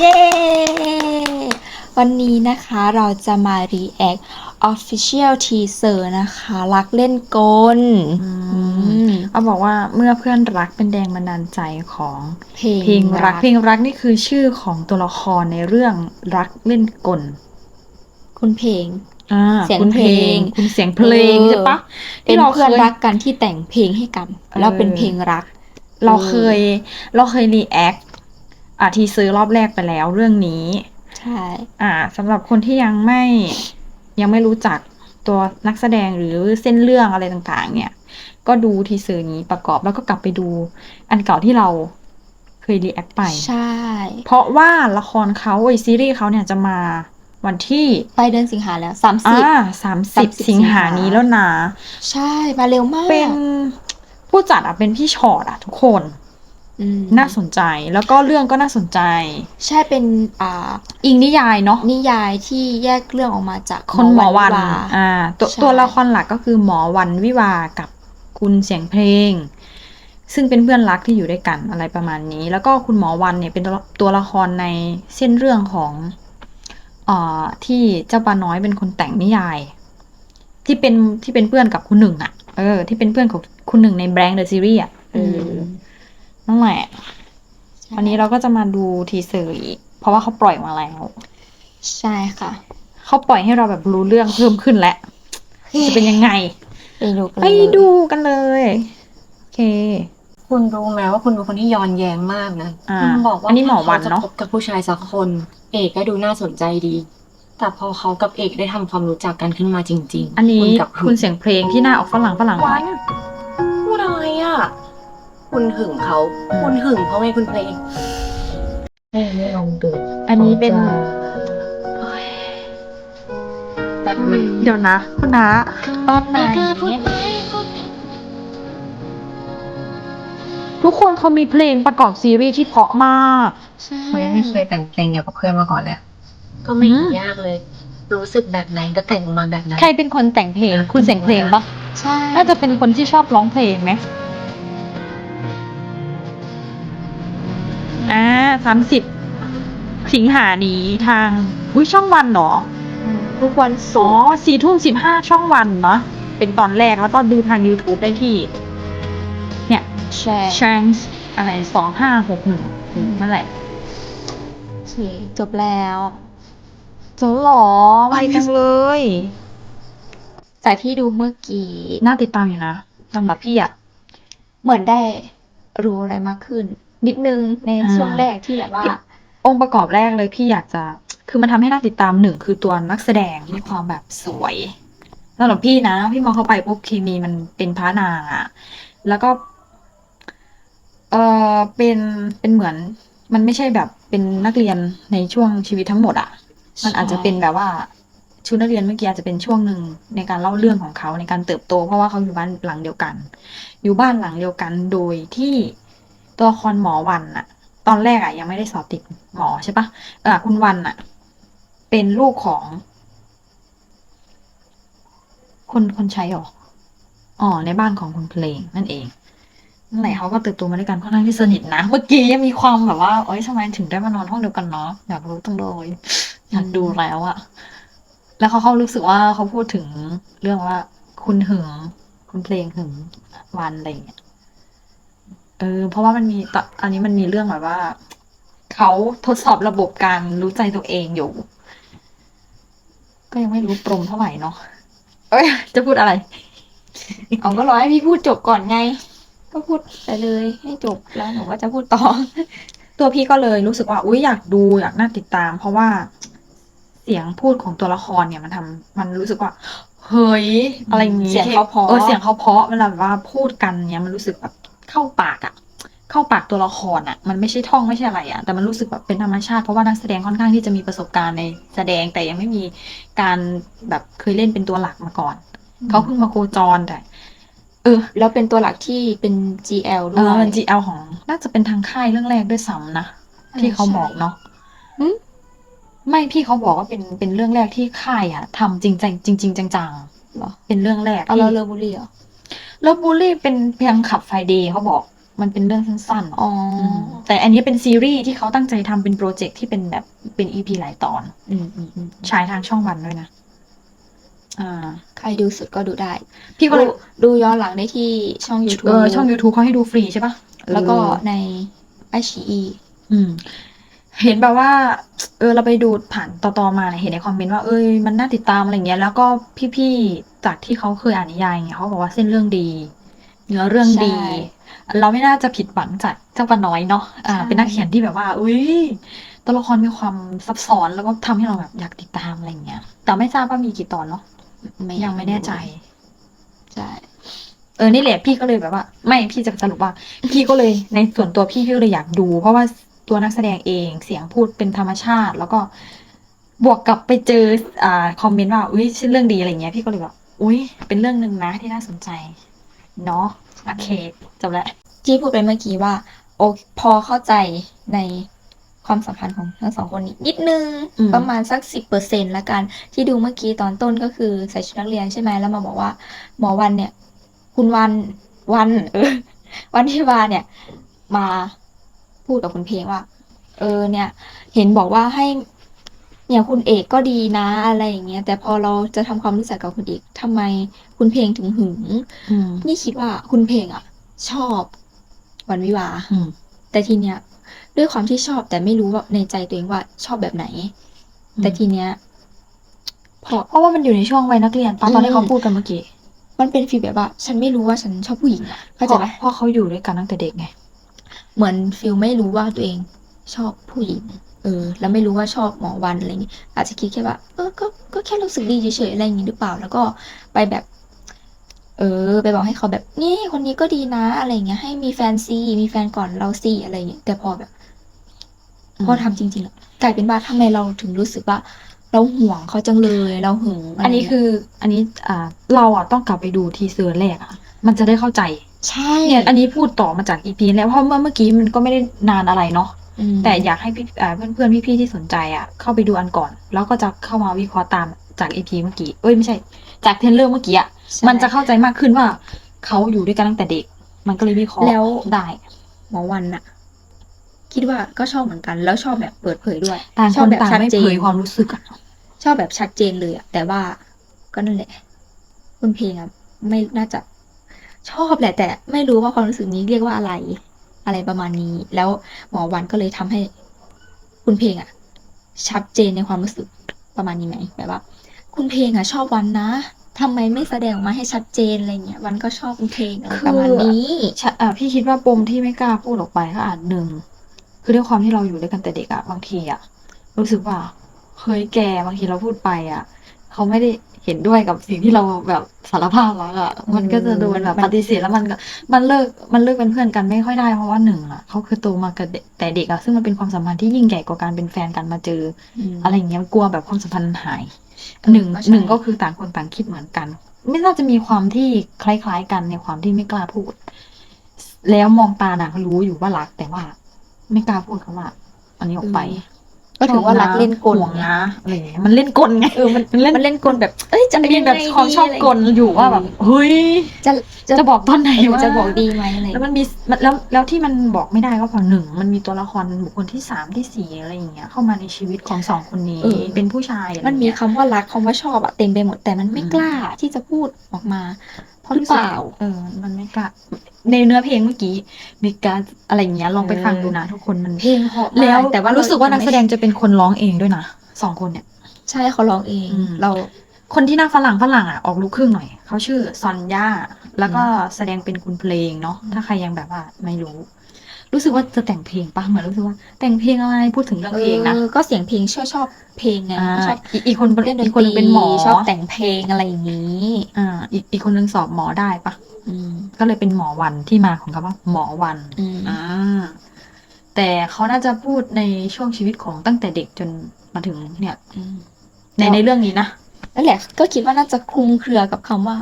เย้ วันนี้นะคะเราจะมา react official teaser นะคะ รักเล่นกลอืมอืมเขาบอกว่าเมื่อเพื่อนรักเป็นแรงบันดาลใจของเพลงเพลงรัก เพลงรักนี่คือชื่อของตัวละครในเรื่องรักเล่นกล คุณเพลงอ่าเสียงคุณเพลง คุณเสียงเพลงเออใช่ปะเป็นที่เราเพื่อนคยรักกันที่แต่งเพลงให้กัน แล้วเป็นเพลงรัก เราเคย เราเคยรีแอค อ่าทีซื้อรอบแรกไปแล้วเรื่องนี้ ใช่ อ่าสำหรับคนที่ยังไม่ยังไม่รู้จักตัวนักแสดงหรือเส้นเรื่องอะไรต่างๆ เนี่ย ก็ดูทีเซอร์นี้ประกอบแล้วก็กลับไปดู อันเก่าที่เราเคยรีแอคไป ใช่ เพราะว่าละครเขาไอซีรีส์เขาเนี่ยจะมาวันที่ไปเดือนสิงหาแล้วสามสิอ่าบสามสิบ30สิงหานี้แล้วนะ ใช่ มาเร็วมาก เป็นผู้จัดอะเป็นพี่ชอตอะทุกคนอืม น่าสนใจแล้วก็เรื่องก็น่าสนใจ ใช่เป็นอ่าอิงนิยายเนาะนิยายที่แยกเรื่องออกมาจากคนหมอวันวิาอ่าตัวใช่ตัวละครหลักก็คือหมอวันวิวากับคุณเสียงเพลง ซึ่งเป็นเพื่อนรักที่อยู่ด้วยกันอะไรประมาณนี้ แล้วก็คุณหมอวันเนี่ยเป็นตัวตัวละครในเส้นเรื่องของอ่าที่เจ้าปาน้อยเป็นคนแต่งนิยาย ที่เป็นที่เป็นเพื่อนกับคุณหนึ่งอะเออ ที่เป็นเพื่อนของคุณหนึ่งในแบงค์เดอะซีรีส์อะเอออ นั่นแหละวันนี้เราก็จะมาดูทีเซอร์อีกเพราะว่าเขาปล่อยมาแล้วใช่ค่ะเขาปล่อยให้เราแบบรู้เรื่องเพิ่มขึ้นแล้วจะเป็นยังไงไปดูกันไปเลยดูกันเลยโอเค คุณรู้ไหมว่าคุณเป็นคนที่ย้อนแย้งมากนะอ่าคุณบอกว่าอันนี้หมอวันเนอะถ้ขจพบกับผู้ชายสักคน เอกก็ดูน่าสนใจดี แต่พอเขากับเอกได้ทำความรู้จักกันขึ้นมาจริงๆอันนี้คุณกับหึคุณงเสียงเพลงที่หน้าออกฝรั่งฝรั่งหน่อยพูดอะไรอะ คุณหึงเขาอืมคุณหึงเขาไงคุณเพลงไม่ไม่ลองดูอันนี้เป็นแต่ไม่เดี๋ยวนะ คุณนะตอนไหนทุกคนเขามีเพลงประกอบซีรีส์ที่เพราะมากใช่ไม่เคยแต่งเพลงเกี่ยวกับเพื่อนมาก่อนเลยก็ไม่อืมยากเลย รู้สึกแบบไหนก็แต่งมาแบบนั้น ใครเป็นคนแต่งเพลง คุณเสียงเพลงปะใช่ น่าจะเป็นคนที่ชอบร้องเพลงไหม อ่าสามสิบสิงหานี้ทาง อุ้ยช่องวันเหรออืมทุกวันอ๋ศุอกร์สี่ทุ่มสิบห้าช่องวันเนาะเป็นตอนแรกแล้วก็ดูทาง YouTube ได้ที่ เนี่ย แชร์ chance อะไรสองห้าหกหนึ่งนั่นแหละ โอเคจบแล้วจบหรอไวจังเลย จากที่ดูเมื่อกี้ น่าติดตามอยู่นะสำหรับพี่อะ เหมือนได้รู้อะไรมากขึ้น นิดนึงในอ่าช่วงแรกที่แบบว่า องค์ประกอบแรกเลยพี่อยากจะ คือมันทำให้น่าติดตามหนึ่งคือตัวนักแสดงมีความแบบสวยสำหรับพี่นะ พี่มองเข้าไปปุ๊บเคมีมันเป็นพระนางอะแล้วก็เออเป็นเป็นเหมือน มันไม่ใช่แบบเป็นนักเรียนในช่วงชีวิตทั้งหมดอะมันอาจจะเป็นแบบว่าชุดนักเรียนเมื่อกี้อาจจะเป็นช่วงหนึ่งในการเล่าเรื่องของเขาในการเติบโต เพราะว่าเขาอยู่บ้านหลังเดียวกัน อยู่บ้านหลังเดียวกันโดยที่ ตัวละครหมอวันอะตอนแรกอะยังไม่ได้สอบติดหมอใช่ปะเออคุณวันอะเป็นลูกของ คนคนใช้หรออ๋อในบ้านของคุณเพลงนั่นเองนั่นแหละเขาก็เติบโตมาด้วยกันค่อนข้างที่สนิทนะ เมื่อกี้ยังมีความแบบว่าเอ้ยทำไมถึงได้มานอนห้องเดียวกันเนาะอยากรู้ตั้งเลยอยากดูแล้วอะแล้วเขาเขารู้สึกว่าเขาพูดถึงเรื่องว่าคุณหึงคุณเพลงหึงวันอะไรอย่างเงี้ย เออ เพราะว่ามันมีตอนอันนี้มันมีเรื่องแบบว่าเขาทดสอบระบบการรู้ใจตัวเองอยู่ ก็ยังไม่รู้ปรมเท่าไหร่เนาะเอ้ย จะพูดอะไรเอาก็รอให้พี่พูดจบก่อนไง ก็พูดไปเลยให้จบแล้วหนูก็จะพูดต่อ ตัวพี่ก็เลยรู้สึกว่า อุ้ยอยากดูอยากน่าติดตาม เพราะว่าเสียงพูดของตัวละครเนี่ยมันทำมันรู้สึกว่า เฮ้ย อะไรอย่างงี้เสียงเขาเพราะเออเสียงเขาเพราะเวลาแบบว่าพูดกันเนี่ยมันรู้สึกแบบ เข้าปากอะเข้าปากตัวละครอะมันไม่ใช่ท่องไม่ใช่อะไรอะแต่มันรู้สึกแบบเป็นธรรมชาติเพราะว่านักแสดงค่อนข้างที่จะมีประสบการณ์ในแสดงแต่ยังไม่มีการแบบเคยเล่นเป็นตัวหลักมาก่อน เขาเพิ่งมาโคจรแต่เออแล้วเป็นตัวหลักที่เป็น GL เอด้วอยมัน GL ของ น่าจะเป็นทางค่ายเรื่องแรกด้วยซ้ำนะที่เขาบอกเนาะหึ ไม่พี่เขาบอกว่าเป็นเป็นเรื่องแรกที่ค่ายอะทำจริงจังจริงๆจังเหรอๆเป็นเรื่องแรกเอาที่ เราเลอบุรีเหรอ แล้วบูลลี่เป็นเพียงขับไฟเดย์เขาบอก มันเป็นเรื่องสั้นๆอ๋อม แต่อันนี้เป็นซีรีส์ที่เขาตั้งใจทำเป็นโปรเจกต์ที่เป็นแบบเป็นอีพีหลายตอนอืมอืมอืมฉายทางช่องวันด้วยนะ อ่า ใครดูสุดก็ดูได้ พี่ก็เลยดูดูย้อนหลังได้ที่ช่อง YouTube เออช่อง YouTube เขาให้ดูฟรีใช่ปะแล้วก็เออในไอชีอีอืม เห็นแบบว่า เออเราไปดูผ่านต่อๆมาเนี่ยเห็นในคอมเมนต์ว่าเอ้ยมันน่าติดตามอะไรเงี้ย แล้วก็พี่ๆจากที่เขาเคยอ่านนิยายเงี้ยเขาบอกว่าเส้นเรื่องดี เนื้อเรื่องดีใช่เราไม่น่าจะผิดหวังจากเจ้าปาน้อยเนาะอ่าใช่เป็นนักเขียนที่แบบว่า อุ้ยตัวละครมีความซับซ้อนแล้วก็ทำให้เราแบบอยากติดตามอะไรเงี้ย แต่ไม่ทราบว่ามีกี่ตอนเนาะยังไม่แน่ใจใช่เออนี่แหละพี่ก็เลยแบบว่า ไม่พี่จะสรุปว่า พี่ก็เลยในส่วนตัวพี่พี่ก็เลยอยากดู เพราะว่า ตัวนักแสดงเอง เสียงพูดเป็นธรรมชาติ แล้วก็บวกกับไปเจออ่าคอมเมนต์ว่าอุ้ยชื่อเรื่องดีอะไรเงี้ยพี่ก็เลยแบบอุ้ยเป็นเรื่องหนึ่งนะที่น่าสนใจเนาะโอเคจบแล้วที่พูดไปเมื่อกี้ว่า โอพอเข้าใจในความสัมพันธ์ของทั้งสองคนนี้นิดนึงอืมประมาณสักสิบเปอร์เซ็นละกัน ที่ดูเมื่อกี้ตอนต้นก็คือใส่ชุดนักเรียนใช่ไหมแล้วมาบอกว่า หมอวันเนี่ย คุณวันวันเออวันที่วาเนี่ย มา พูดกับคุณเพลงว่า เออเนี่ย เห็นบอกว่าให้เนี่ยคุณเอกก็ดีนะอะไรอย่างเงี้ยแต่พอเราจะทำความรู้จักกับคุณเอกทำไมคุณเพลงถึงหึงอืมนี่คิดว่าคุณเพลงอะ ชอบวันวิวาห์อืมแต่ทีเนี้ยด้วยความที่ชอบแต่ไม่รู้ว่าในใจตัวเองว่าชอบแบบไหนอืมแต่ทีเนี้ยพอเพราะว่ามันอยู่ในช่วงวัยนักเรียนปะตอนที่เขาพูดกันเมื่อกี้มันเป็นฟีลแบบว่า ฉันไม่รู้ว่าฉันชอบผู้หญิงอะเข้าใจไหมเพราะเขาอยู่ด้วยกันตั้งแต่เด็กไง เหมือนฟิลไม่รู้ว่าตัวเองชอบผู้หญิง เออ แล้วไม่รู้ว่าชอบหมอวันอะไรอย่างงี้อาจจะคิดแค่ว่า เออ ก็ ก็แค่รู้สึกดีเฉยๆอะไรอย่างงี้หรือเปล่า แล้วก็ไปแบบ เออ ไปบอกให้เขาแบบ นี่คนนี้ก็ดีนะ อะไรอย่างเงี้ย ให้มีแฟนซีมีแฟนก่อนเราซีอะไรอย่างเงี้ย แต่พอแบบอืมพอทำจริงๆอะกลายเป็นว่าทำไมเราถึงรู้สึกว่า เราห่วงเขาจังเลย เราหึงะไรอันนี้เงี้ยคือ อันนี้ อ่า เราอะต้องกลับไปดูทีเซอร์แรกอะ มันจะได้เข้าใจ ใช่เนี่ยอันนี้พูดต่อมาจากอีพีแล้วเพราะเมื่อเมื่อกี้มันก็ไม่ได้นานอะไรเนาะอืมแต่อยากให้พี่อ่าเพื่อนเพื่อนๆพี่ๆที่สนใจอะ เข้าไปดูอันก่อน แล้วก็จะเข้ามาวิเคราะห์ตามจากอีพีเมื่อกี้เอ้ยไม่ใช่ จากเทรลเลอร์เมื่อกี้อะใช่มันจะเข้าใจมากขึ้นว่าเขาอยู่ด้วยกันตั้งแต่เด็ก มันก็เลยวิเคราะห์แล้วได้หมอวันน่ะ คิดว่าก็ชอบเหมือนกัน แล้วชอบแบบเปิดเผยด้วยต่างชคอบนแบบต่างชัดไม่เจนเผยความรู้สึกอะชอบแบบชัดเจนเลยอะแต่ว่าก็นั่นแหละคุณเพลงอะไม่น่าจะ ชอบแหละ แต่ไม่รู้ว่าความรู้สึกนี้เรียกว่าอะไร อะไรประมาณนี้ แล้วหมอวันก็เลยทำให้คุณเพลงอะชัดเจนในความรู้สึกประมาณนี้ไหมแบบว่า คุณเพลงอะชอบวันนะทำไมไม่แสดงออกมาให้ชัดเจนอะไรเงี้ย วันก็ชอบคุณเพลงอะไรประมาณนี้อะพี่คิดว่าปมที่ไม่กล้าพูดออกไปก็อาจหนึ่งคือด้วยความที่เราอยู่ด้วยกันแต่เด็กอะบางทีอะรู้สึกว่าเฮ้ยแกบางทีเราพูดไปอะเขาไม่ได้ เห็นด้วยกับสิ่งที่เราแบบสารภาพแล้วอะมันก็จะโดนแบบมันปฏิเสธแล้วมันก็มันเลิกมันเลิกเป็นเพื่อนกันไม่ค่อยได้เพราะว่าหนึ่งอะเขาคือโตมากับเด็กแต่เด็กอะซึ่งมันเป็นความสัมพันธ์ที่ยิ่งใหญ่กว่าการเป็นแฟนกันมาเจอ อะไรอย่างเงี้ยกลัวแบบความสัมพันธ์หายหนึ่งก็ใช่หนึ่งก็คือต่างคนต่างคิดเหมือนกัน ไม่น่าจะมีความที่คล้าย ๆ กันในความที่ไม่กล้าพูด แล้วมองตาหนักรู้อยู่ว่ารักแต่ว่า ไม่กล้าพูดคำว่าอันนี้ออกไป ก็ถือว่ารักเล่นกลห่วงนะอะไรอย่างเงี้ยมันเล่นกลไงเออมันมันเล่นมันเล่นกลแบบ เอ้ยจะจะเป็นมียังไงแบบความชอบกลอยู่ว่าแบบเฮ้ยจะจะบอกตอนไหนเออว่าจะบอกดีไหมอะไรแล้วมันมีมันแล้วแล้วที่มันบอกไม่ได้ก็เพราะหนึ่งมันมีตัวละครบุคคลที่สามที่สี่อะไรอย่างเงี้ยเข้ามาในชีวิตของสองคนนี้เออเป็นผู้ชายอะไรมันมีเงี้ยคำว่ารักคำว่าชอบอะเต็มไปหมดแต่มันไม่อืมกล้าที่จะพูดออกมาเพราะหรือเปล่าเออมันไม่กล้า ในเนื้อเพลงเมื่อกี้ มีการอะไรอย่างเงี้ยลองไปเออฟังดูนะทุกคนมัน เพลงเพราะมากแล้วแต่ว่ารู้รู้สึกว่านักแสดงจะเป็นคนร้องเองด้วยนะสองคนเนี่ย ใช่เขาร้องเอง อืม เรา คนที่หน้าฝรั่งฝรั่งอะออกลูกครึ่งหน่อยเขาชื่อซอนย่าแล้วก็แสดงเป็นคุณเพลงเนาะถ้าใครยังแบบว่าไม่รู้ รู้สึกว่าจะแต่งเพลงปะเหมือนรู้สึกว่า แต่งเพลงอะไรพูดถึงเรื่องเพลงนะเออก็เสียงเพลงชอบชอบเพลงไงอ่าชอบอีกอีกคนเล่นดอีนกคนตรีเป็นหมอชอบแต่งเพลงอะไรอย่างนี้อ่าอีกอีกคนนึงสอบหมอได้ปะอืมก็เลยเป็นหมอวันที่มาของคำว่า หมอวันอืมอ่าแต่เขาน่าจะพูดในช่วงชีวิตของตั้งแต่เด็กจนมาถึงเนี่ยอืมในในเรื่องนี้นะนั่นแหละ ก็คิดว่าน่าจะคลุมเครือกับคำว่า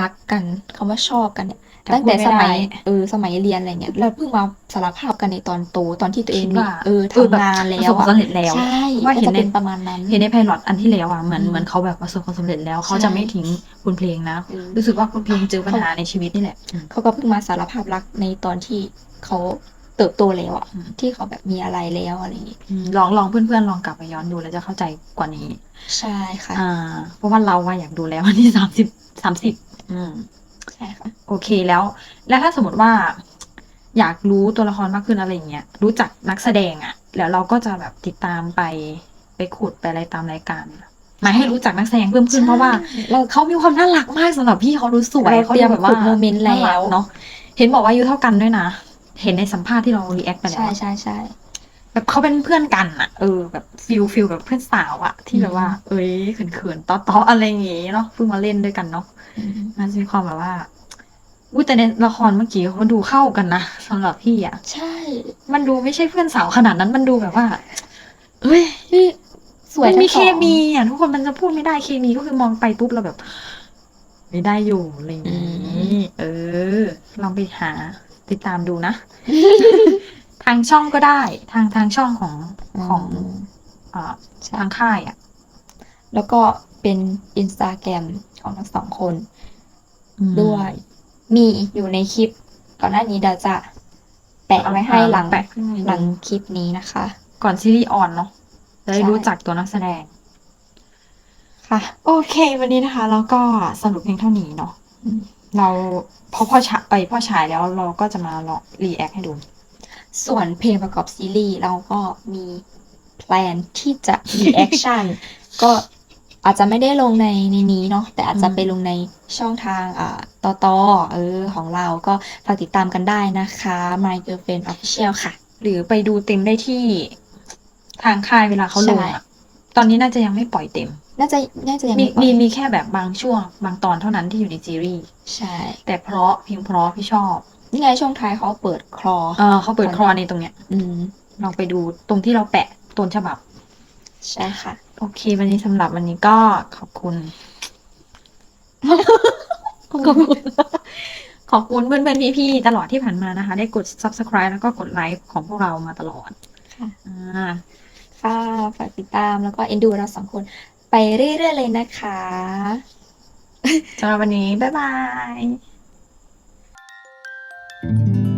รักกันคำว่าชอบกันเนี่ย ตั้งแต่พูดสไได้มัยเออสมัยเรียนอะไรเงี้ยเราเพิ่งมาสารภาพกันในตอนโตตอนที่ตัวเองคิดมีว่าเออเออแบบทำงานแล้ประสวบความอะสำเร็จแล้วใช่ว่าเห็นก็จะในเป็นประมาณนั้น เห็นในไพลอตอันที่แล้วอะเหมือนอืมเหมือนเขาแบบประสบความสำเร็จแล้วเขาใช่จะไม่ทิ้งคุณเพลงนะเออรู้สึกว่าคุณเพลงเจอปัญหาในชีวิตนี่แหละอืมเขาก็เพิ่งมาสารภาพรักในตอนที่เขาเติบโตแล้วอะอืมที่เขาแบบมีอะไรแล้วอะไรอย่างงี้อืมลองลองเพื่อนๆลองกลับไปย้อนดูแล้วจะเข้าใจกว่านี้ ใช่ค่ะ อ่า เพราะว่าเราว่าอยากดูแล้ววันที่สามสิบสามสิบอืม ใช่ค่ะโอเคแล้ว แล้วถ้าสมมติว่า อยากรู้ตัวละครมากขึ้นอะไรอย่างเงี้ยรู้จักนักแสดงอะแล้วเราก็จะแบบติดตามไปไปขุดไปอะไรตามรายการหมายให้รู้จักนักแสดงเพิ่มขึ้นเพราะว่าเราเขามีความน่ารักมากสำหรับพี่เขาดูสวยเราเขาเตรีดูยมแบบว่าขุดโมเมนต์แล้วารักเนาะเห็นบอกว่าอายุเท่ากันด้วยนะ เห็นในสัมภาษณ์ที่เรารีแอคไปแล้ใช่วใช่ใช่ แบบเขาเป็นเพื่อนกันอะเออ แบบฟิลฟิลแบบเพื่อนสาวอะที่แบบว่า เอ้ยเขินๆต๊อๆอะไรอย่างงี้เนาะเพิ่งมาเล่นด้วยกันเนาะอืมมันจะมีความแบบว่าอุ้ยแต่ในละครเมื่อกี้เขาดูเข้ากันนะสำหรับพี่อะใช่ มันดูไม่ใช่เพื่อนสาวขนาดนั้นมันดูแบบว่าเอ้ยที่สวยมันมีทั้งเคสองมีอะทุกคนมันจะพูดไม่ได้เคมีก็คือมองไปปุ๊บเราแบบ ไม่ได้อยู่อะไรอย่างนี้ เออ ลองไปหาติดตามดูนะ ทางช่องก็ได้ ทางทางช่องของของมอ่าใช่ทางค่ายอะ แล้วก็เป็นอินสตาแกรมของทั้งสองคนอืมด้วย มีอยู่ในคลิป ก่อนหน้านี้เดี๋ยวจะแปะไว้ให้หลังแปะขึ้นหลังคลิปนี้นะคะ ก่อนซีรีส์ออนเนาะจะได้ใช่รู้จักตัวนักแสดง ค่ะ โอเค วันนี้นะคะ แล้วก็สรุปเพียงเท่านี้เนาะอืมเราพอพ่อฉายไปพ่อฉายแล้วเราก็จะมาลองรีแอคให้ดู ส่วนเพลงประกอบซีรีส์เราก็มีแพลนที่จะมีแอคชั่นก็อาจจะไม่ได้ลงในในนี้เนาะแต่อาจจะอืมไปลงในช่องทางอ่าต่อต่อเออของเราก็ฝากติดตามกันได้นะคะ My Girlfriend Official ค่ะ หรือไปดูเต็มได้ที่ทางค่ายเวลาเขาลงใช่อะตอนนี้น่าจะยังไม่ปล่อยเต็ม น่าจะน่าจะยังมีไม่ปล่มีอยมีแค่แบบบางช่วง บางตอนเท่านั้นที่อยู่ในซีรีส์ใช่ แต่เพราะเพียงเพราะพี่ชอบ นี่ไงช่วงท้ายเขาเปิดคลอเออเขาเปิดคลอในตรงเนี้ย อืมลองไปดูตรงที่เราแปะต้นฉบับ ใช่ค่ะ โอเค วันนี้สำหรับวันนี้ก็ขอบคุณ ขอบคุณ ขอบคุณเพื่อนๆพี่ๆตลอดที่ผ่านมานะคะ ได้กด subscribe แล้วก็กดไลค์ของพวกเรามาตลอด ค่ะอ่าค่ะฝากติดตามแล้วก็เอ็นดูเราสองคน ไปเรื่อยๆเลยนะคะสำหรับวันนี้ บ๊ายบาย Thank you.